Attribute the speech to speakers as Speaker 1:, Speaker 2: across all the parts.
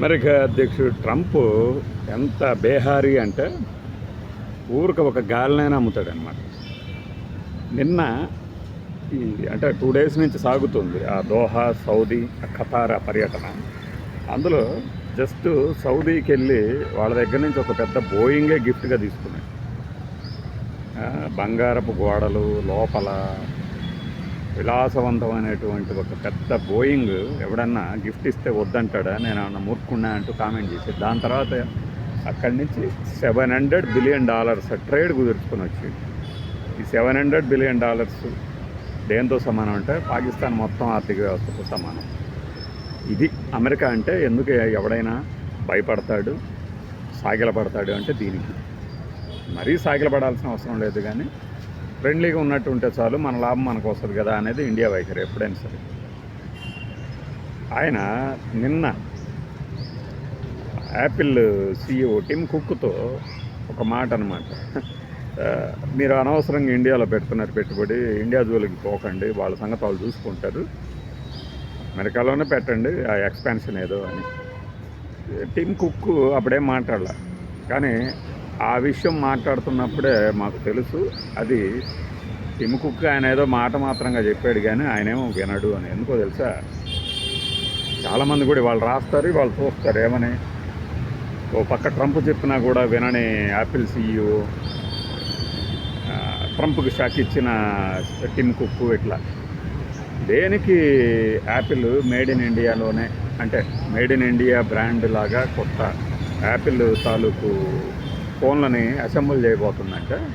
Speaker 1: America అధ్యక్షుడు Trump ఎంత బేహారీ అంటే ఊరికి ఒక గాలినైనా అమ్ముతాడనమాట నిన్న ఈ అంటే టూ డేస్ నుంచి సాగుతుంది ఆ దోహా సౌదీ ఆ ఖతార్ ఆ పర్యటన. అందులో జస్ట్ సౌదీకి వెళ్ళి వాళ్ళ దగ్గర నుంచి ఒక పెద్ద బోయింగే గిఫ్ట్గా తీసుకున్నాయి బంగారపు గోడలు లోపల విలాసవంతమైనటువంటి ఒక పెద్ద బోయింగ్ ఎవడన్నా గిఫ్ట్ ఇస్తే వద్దంటాడా? నేను ఏమన్నా మూర్ఖున్నా అంటూ కామెంట్ చేసి దాని తర్వాత అక్కడి నుంచి seven hundred billion dollars trade కుదుర్చుకొని వచ్చి ఈ సెవెన్ హండ్రెడ్ బిలియన్ డాలర్స్ దేంతో సమానం అంటే పాకిస్తాన్ మొత్తం ఆర్థిక వ్యవస్థతో సమానం. ఇది అమెరికా అంటే ఎందుకు ఎవడైనా భయపడతాడు సాగిలపడతాడు అంటే దీనికి. మరీ సాగిలపడాల్సిన అవసరం లేదు కానీ ఫ్రెండ్లీగా ఉన్నట్టు ఉంటే చాలు మన లాభం మనకు వస్తుంది కదా అనేది ఇండియా వైఖరి ఎప్పుడైనా సరే. ఆయన నిన్న యాపిల్ సీఈఓ టిమ్ కుక్తో ఒక మాట అనమాట మీరు అనవసరంగా ఇండియాలో పెడుతున్నారు పెట్టుబడి ఇండియా జోలికి పోకండి వాళ్ళ సంగతి వాళ్ళు చూసుకుంటారు. అమెరికాలోనే పెట్టండి ఆ ఎక్స్పాన్షన్ ఏదో అని. టిమ్ కుక్ అప్పుడేం మాట్లాడాల. కానీ ఆ విషయం మాట్లాడుతున్నప్పుడే మాకు తెలుసు. అది టిమ్ కుక్ ఆయన ఏదో మాట మాత్రంగా చెప్పాడు కానీ ఆయనేమో వినడు అని. ఎందుకో తెలుసా? చాలామంది కూడా వాళ్ళు రాస్తారు వాళ్ళు చూస్తారు ఏమని. ఓ పక్క ట్రంప్ చెప్పినా కూడా వినని యాపిల్ సీఈఓ ట్రంప్కి షాక్ ఇచ్చిన టిమ్ కుక్ ఇట్లా. దేనికి యాపిల్ మేడ్ ఇన్ ఇండియాలోనే అంటే మేడ్ ఇన్ ఇండియా బ్రాండ్ లాగా కొత్త యాపిల్ తాలూకు ఫోన్లని అసెంబుల్ చేయబోతుందంటే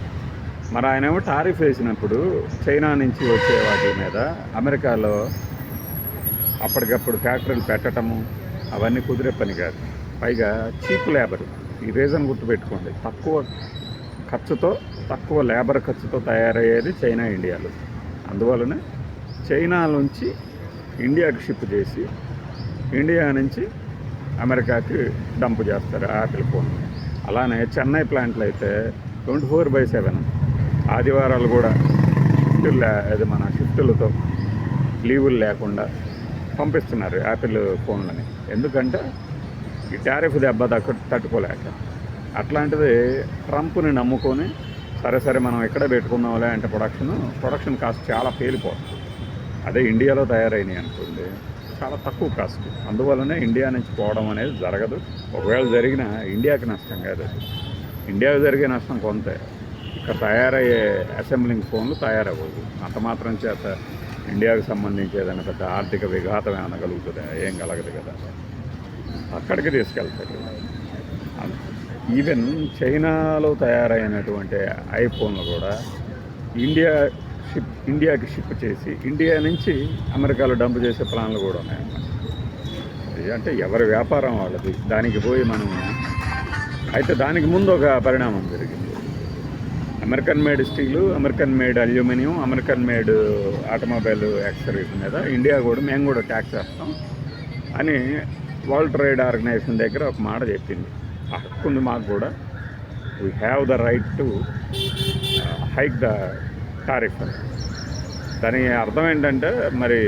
Speaker 1: మరి ఆయన ఏమో టారిఫ్ వేసినప్పుడు చైనా నుంచి వచ్చే వాటి మీద అమెరికాలో అప్పటికప్పుడు ఫ్యాక్టరీలు పెట్టటము అవన్నీ కుదిరే పని కాదు. పైగా చీప్ లేబర్. ఈ రీజన్ గుర్తుపెట్టుకోండి. తక్కువ ఖర్చుతో తక్కువ లేబర్ ఖర్చుతో తయారయ్యేది చైనా ఇండియాలో. అందువలన చైనా నుంచి ఇండియాకి షిప్ చేసి ఇండియా నుంచి అమెరికాకి డంప్ చేస్తారు ఆపిల్ ఫోన్. అలానే చెన్నై ప్లాంట్లు అయితే ట్వంటీ ఫోర్ బై సెవెన్ ఆదివారాలు కూడా షిఫ్టులు అది మన షిఫ్టులతో లీవులు లేకుండా పంపిస్తున్నారు యాపిల్ ఫోన్లని ఎందుకంటే ఈ టారిఫ్ దెబ్బ తక్కు తట్టుకోలేక. అట్లాంటిది ట్రంప్ని నమ్ముకొని సరే సరే మనం ఎక్కడ పెట్టుకుందాంలే అంటే ప్రొడక్షన్ ప్రొడక్షన్ కాస్ట్ చాలా పేలిపోతుంది. అదే ఇండియాలో తయారైనవి అనుకోండి చాలా తక్కువ కాస్ట్ అందువల్లనే ఇండియా నుంచి పోవడం అనేది జరగదు. ఒకవేళ జరిగినా ఇండియాకి నష్టం కాదు అది. ఇండియాకి జరిగే నష్టం కొంతే. ఇక్కడ తయారయ్యే అసెంబ్లింగ్ ఫోన్లు తయారవ్వదు అంత మాత్రం చేత ఇండియాకు సంబంధించి ఏదైనా పెద్ద ఆర్థిక విఘాతం ఏమైనా కలుగుతుందా? ఏం కలగదు కదా. అక్కడికి తీసుకెళ్తారు. ఈవెన్ చైనాలో తయారైనటువంటి ఐఫోన్లు కూడా ఇండియా షిప్ ఇండియాకి షిప్ చేసి ఇండియా నుంచి అమెరికాలో డంప్ చేసే ప్లాన్లు కూడా ఉన్నాయన్నమాట అంటే ఎవరి వ్యాపారం వాళ్ళది? దానికి పోయి మనం అయితే దానికి ముందు ఒక పరిణామం జరిగింది. American made steel American made aluminium American made automobile accessories మీద ఇండియా కూడా మేము కూడా ట్యాక్స్ వేస్తాం అని వరల్డ్ ట్రేడ్ ఆర్గనైజేషన్ దగ్గర ఒక మాట చెప్పింది. ఆ హక్కు ఉంది మాకు కూడా. We have the right to hike the tariff. దాని అర్థం ఏంటంటే మరి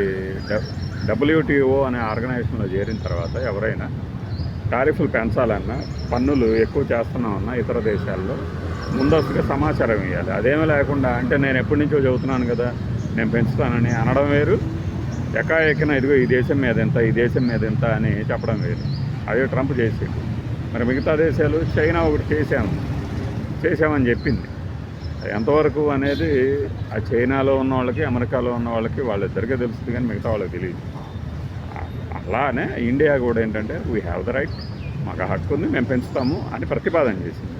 Speaker 1: డబ్ల్యూటీఓ అనే ఆర్గనైజేషన్లో చేరిన తర్వాత ఎవరైనా టారిఫ్లు పెంచాలన్నా పన్నులు ఎక్కువ చేస్తున్నామన్నా ఇతర దేశాల్లో ముందస్తుగా సమాచారం ఇవ్వాలి అదేమీ లేకుండా అంటే నేను ఎప్పటి నుంచో చెబుతున్నాను కదా నేను పెంచుతానని అనడం వేరు. ఎకాఎకిన ఇదిగో ఈ దేశం మీద ఎంత ఈ దేశం మీద ఎంత అని చెప్పడం వేరు. అదే ట్రంప్ చేసేది మరి మిగతా దేశాలు చైనా ఒకటి చేశాము చేశామని చెప్పింది. ఎంతవరకు అనేది ఆ చైనాలో ఉన్న వాళ్ళకి అమెరికాలో ఉన్న వాళ్ళకి వాళ్ళిద్దరికే తెలుస్తుంది కానీ మిగతా వాళ్ళకి తెలియదు. అలానే ఇండియా కూడా ఏంటంటే వీ హ్యావ్ ద రైట్ మాకు హక్కు ఉంది మేము పెంచుతాము అని ప్రతిపాదన చేసింది.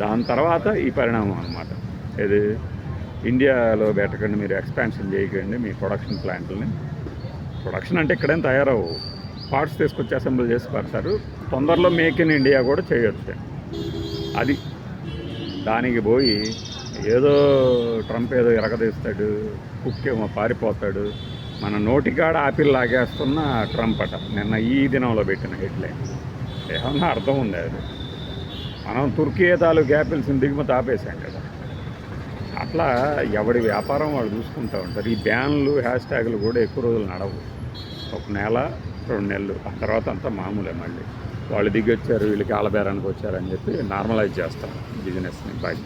Speaker 1: దాని తర్వాత ఈ పరిణామం అనమాట ఇది ఇండియాలో పెట్టకండి మీరు ఎక్స్పాన్షన్ చేయకండి మీ ప్రొడక్షన్ ప్లాంట్లని. ప్రొడక్షన్ అంటే ఇక్కడేం తయారవు. పార్ట్స్ తీసుకొచ్చి అసెంబ్లీ చేసి పడతారు. తొందరలో మేక్ ఇన్ ఇండియా కూడా చేయొచ్చు. అది దానికి పోయి ఏదో ట్రంప్ ఏదో ఎరగదీస్తాడు కుక్ ఏమో పారిపోతాడు మన నోటికాడ ఆపిల్ లాగేస్తున్న ట్రంప్ అట. నిన్న ఈ దినంలో పెట్టిన హెడ్లైన్. ఏమన్నా అర్థం ఉంది అది? మనం తుర్కీ తాలూకు యాపిల్స్ని దిగుమతి ఆపేశాం కదా. అట్లా ఎవడి వ్యాపారం వాళ్ళు చూసుకుంటూ ఉంటారు. ఈ బ్యాన్లు హ్యాష్ ట్యాగులు కూడా ఎక్కువ రోజులు నడవు. ఒక నెల రెండు నెలలు ఆ తర్వాత అంతా మామూలే మళ్ళీ. వాళ్ళు దిగొచ్చారు వీళ్ళు కాలబేరానికి వచ్చారని చెప్పి నార్మలైజ్ చేస్తాం బిజినెస్ని. బాయ్.